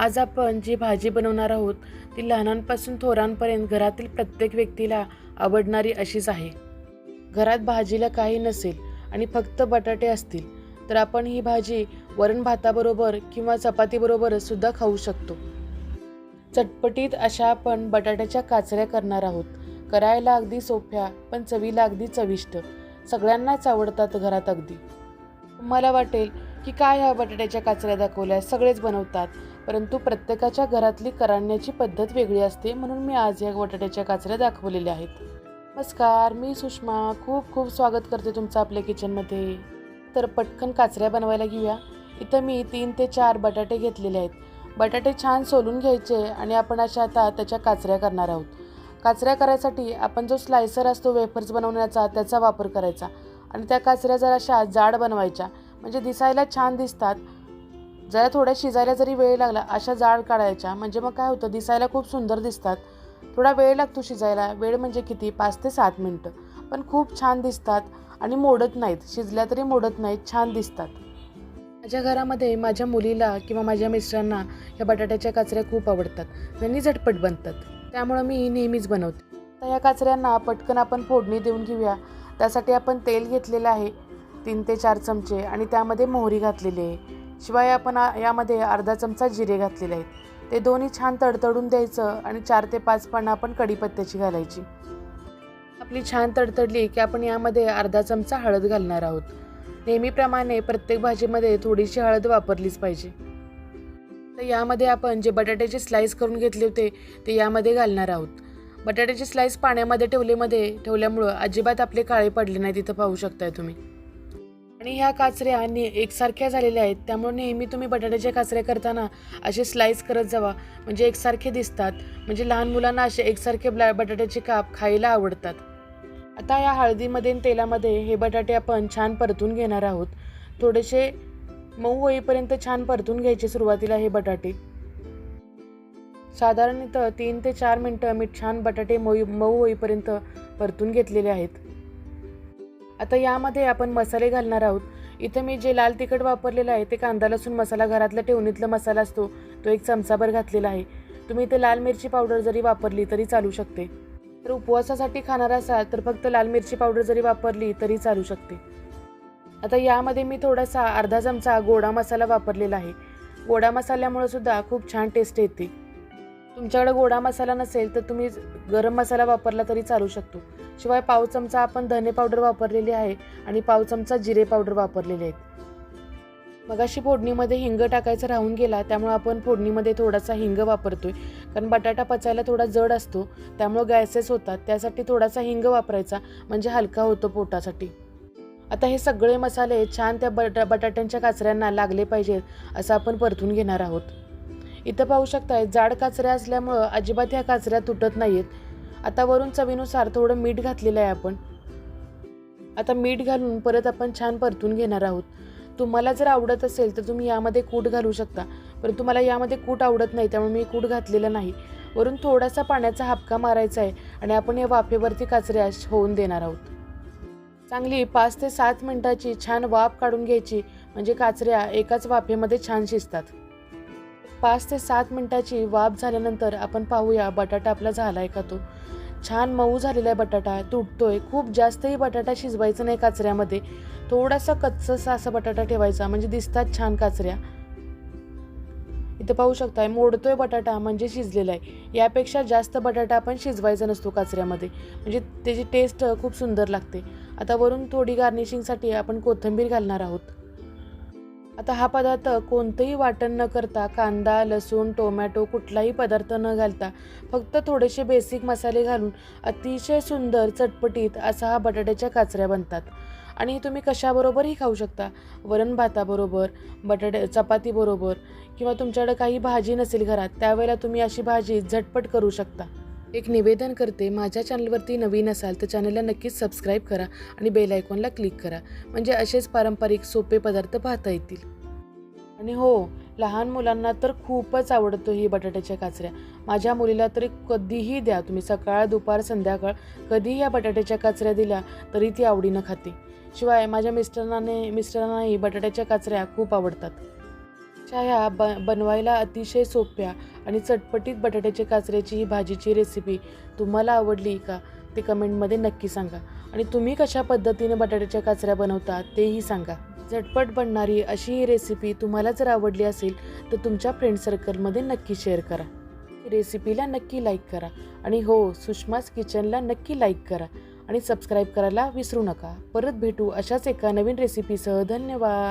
आज आपण जी भाजी बनवणार आहोत ती लहानांपासून थोरांपर्यंत घरातील प्रत्येक व्यक्तीला आवडणारी अशीच आहे. घरात भाजीला काही नसेल आणि फक्त बटाटे असतील तर आपण ही भाजी वरण भाताबरोबर किंवा चपातीबरोबर सुद्धा खाऊ शकतो. चटपटीत अशा आपण बटाट्याच्या काचऱ्या करणार आहोत. करायला अगदी सोप्या पण चवीला अगदी चविष्ट. सगळ्यांनाच आवडतात घरात अगदी. मला वाटेल की काय ह्या बटाट्याच्या काचऱ्या दाखवल्या सगळेच बनवतात. परंतु प्रत्येकाच्या घरातली करण्याची पद्धत वेगळी असते म्हणून मी आज या बटाट्याच्या काचऱ्या दाखवलेल्या आहेत. नमस्कार मी सुषमा. खूप खूप स्वागत करते तुमचं आपल्या किचनमध्ये. तर पटकन काचऱ्या बनवायला घेऊया. इथं मी तीन ते चार बटाटे घेतलेले आहेत. बटाटे छान सोलून घ्यायचे आणि आपण अशा आता त्याच्या काचऱ्या करणार आहोत. काचऱ्या करायसाठी आपण जो स्लायसर असतो वेफर्स बनवण्याचा त्याचा वापर करायचा. आणि त्या काचऱ्या जरा अशा जाड बनवायच्या. म्हणजे दिसायला छान दिसतात. जरा थोड्या शिजायला जरी वेळ लागला अशा जाड काढायच्या. म्हणजे मग काय होतं दिसायला खूप सुंदर दिसतात. थोडा वेळ लागतो शिजायला. वेळ म्हणजे किती? पाच ते सात मिनटं. पण खूप छान दिसतात आणि मोडत नाहीत. शिजल्या तरी मोडत नाहीत. छान दिसतात. माझ्या घरामध्ये माझ्या मुलीला किंवा माझ्या मिस्टरांना ह्या बटाट्याच्या काचऱ्या खूप आवडतात. त्यांनी झटपट बनतात. त्यामुळं मी नेहमीच बनवते. तर ह्या काचऱ्यांना पटकन आपण फोडणी देऊन घेऊया. त्यासाठी आपण तेल घेतलेलं आहे. तीन ते चार चमचे आणि त्यामध्ये मोहरी घातलेली आहे. शिवाय आपण यामध्ये अर्धा चमचा जिरे घातलेले आहेत. ते दोन्ही छान तडतडून द्यायचं आणि चार ते पाच पानं आपण कढीपत्त्याची घालायची. आपली छान तडतडली की आपण यामध्ये अर्धा चमचा हळद घालणार आहोत. नेहमीप्रमाणे प्रत्येक भाजीमध्ये थोडीशी हळद वापरलीच पाहिजे. तर यामध्ये आपण जे बटाट्याचे स्लाईस करून घेतले होते ते यामध्ये घालणार आहोत. बटाट्याचे स्लाईस पाण्यामध्ये ठेवलेमध्ये ठेवल्यामुळं अजिबात आपले काळे पडले नाही तिथं पाहू शकताय तुम्ही. आणि ह्या काचऱ्या ने एकसारख्या झालेल्या आहेत त्यामुळे नेहमी तुम्ही बटाट्याच्या काचऱ्या करताना असे स्लाईस करत जावा. म्हणजे एकसारखे दिसतात. म्हणजे लहान मुलांना असे एकसारखे ब्ला बटाट्याचे काप खायला आवडतात. आता या हळदीमध्ये तेलामध्ये हे बटाटे आपण छान परतून घेणार आहोत. थोडेसे मऊ होईपर्यंत छान परतून घ्यायचे सुरुवातीला हे बटाटे. साधारणतः तीन ते चार मिनटं मी छान बटाटे मऊ मऊ होईपर्यंत परतून घेतलेले आहेत. आता यामध्ये आपण मसाले घालणार आहोत. इथं मी जे लाल तिखट वापरलेलं आहे ते कांदा लसूण मसाला घरातला ठेवणीतला मसाला असतो तो एक चमचाभर घातलेला आहे. तुम्ही इथे लाल मिरची पावडर जरी वापरली तरी चालू शकते. तर उपवासासाठी खाणार असाल तर फक्त लाल मिरची पावडर जरी वापरली तरी चालू शकते. आता यामध्ये मी थोडासा अर्धा चमचा गोडा मसाला वापरलेला आहे. गोडा मसाल्यामुळे सुद्धा खूप छान टेस्ट येते. तुमच्याकडे गोडा मसाला नसेल तर तुम्ही गरम मसाला वापरला तरी चालू शकतो. शिवाय पाव चमचा आपण धने पावडर वापरलेली आहे आणि पाव चमचा जिरे पावडर वापरलेले आहेत. मगाशी फोडणीमध्ये हिंग टाकायचा राहून गेला त्यामुळे आपण फोडणीमध्ये थोडासा हिंग वापरतोय. कारण बटाटा पचायला थोडा जड असतो त्यामुळे गॅसेस होतात त्यासाठी थोडासा हिंग वापरायचा म्हणजे हलका होतो पोटासाठी. आता हे सगळे मसाले छान त्या बटा बटाट्यांच्या काचऱ्यांना लागले पाहिजेत असं आपण परतून घेणार आहोत. इथं पाहू शकताय जाड काचऱ्या असल्यामुळं अजिबात ह्या काचऱ्या तुटत नाहीत आता वरून चवीनुसार थोडं मीठ घातलेलं आहे आपण. आता मीठ घालून परत आपण छान परतून घेणार आहोत. तुम्हाला जर आवडत असेल तर तुम्ही यामध्ये कूट घालू शकता. परंतु मला यामध्ये कूट आवडत नाही त्यामुळे मी कूट घातलेलं नाही. वरून थोडासा पाण्याचा हापका मारायचा आहे आणि आपण या वाफेवरती काचऱ्या होऊन देणार आहोत. चांगली पाच ते सात मिनिटाची छान वाफ काढून घ्यायची म्हणजे काचऱ्या एकाच वाफेमध्ये छान शिजतात. पाच ते सात मिनटाची वाफ झाल्यानंतर आपण पाहूया बटाटा आपला झाला आहे का तो. छान मऊ झालेला आहे बटाटा तुटतोय. खूप जास्तही बटाटा शिजवायचा नाही काचऱ्यामध्ये. थोडासा कच्चसा असा बटाटा ठेवायचा म्हणजे दिसतात छान काचऱ्या. इथं पाहू शकताय मोडतोय बटाटा म्हणजे शिजलेला आहे. यापेक्षा जास्त बटाटा आपण शिजवायचा नसतो काचऱ्यामध्ये. म्हणजे त्याची टेस्ट खूप सुंदर लागते. आता वरून थोडी गार्निशिंगसाठी आपण कोथिंबीर घालणार आहोत. आता हा पदार्थ कोणतंही वाटण न करता कांदा लसूण टोमॅटो कुठलाही पदार्थ न घालता फक्त थोडेसे बेसिक मसाले घालून अतिशय सुंदर चटपटीत असा हा बटाट्याच्या काचऱ्या बनतात. आणि हे तुम्ही कशाबरोबरही खाऊ शकता. वरण भाताबरोबर बटाटे चपातीबरोबर किंवा तुमच्याकडे काही भाजी नसेल घरात त्यावेळेला तुम्ही अशी भाजी झटपट करू शकता. एक निवेदन करते माझ्या चॅनलवरती नवीन असाल तर चॅनलला नक्कीच सबस्क्राईब करा आणि बेल आयकॉनला क्लिक करा. म्हणजे असेच पारंपरिक सोपे पदार्थ पाहता येतील. आणि हो लहान मुलांना तर खूपच आवडतो ही बटाट्याच्या काचऱ्या. माझ्या मुलीला तरी कधीही द्या. तुम्ही सकाळ दुपार संध्याकाळ कधीही या बटाट्याच्या काचऱ्या दिल्या तरी ती आवडीनं खाते. शिवाय माझ्या मिस्टरांनाने मिस्टरांनाही बटाट्याच्या काचऱ्या खूप आवडतात. ह्या ब बनवायला अतिशय सोप्या आणि चटपटीत बटाट्याच्या काचऱ्याची ही भाजीची रेसिपी तुम्हाला आवडली का? ते कमेंटमध्ये नक्की सांगा. आणि तुम्ही कशा पद्धतीने बटाट्याच्या काचऱ्या बनवता तेही सांगा. झटपट बनणारी अशी ही रेसिपी तुम्हाला जर आवडली असेल तर तुमच्या फ्रेंड सर्कलमध्ये नक्की शेअर करा. रेसिपीला नक्की लाईक करा. आणि हो सुषमास किचनला नक्की लाईक करा. आणि सबस्क्राईब करायला विसरू नका. परत भेटू अशाच एका नवीन रेसिपीसह धन्यवाद!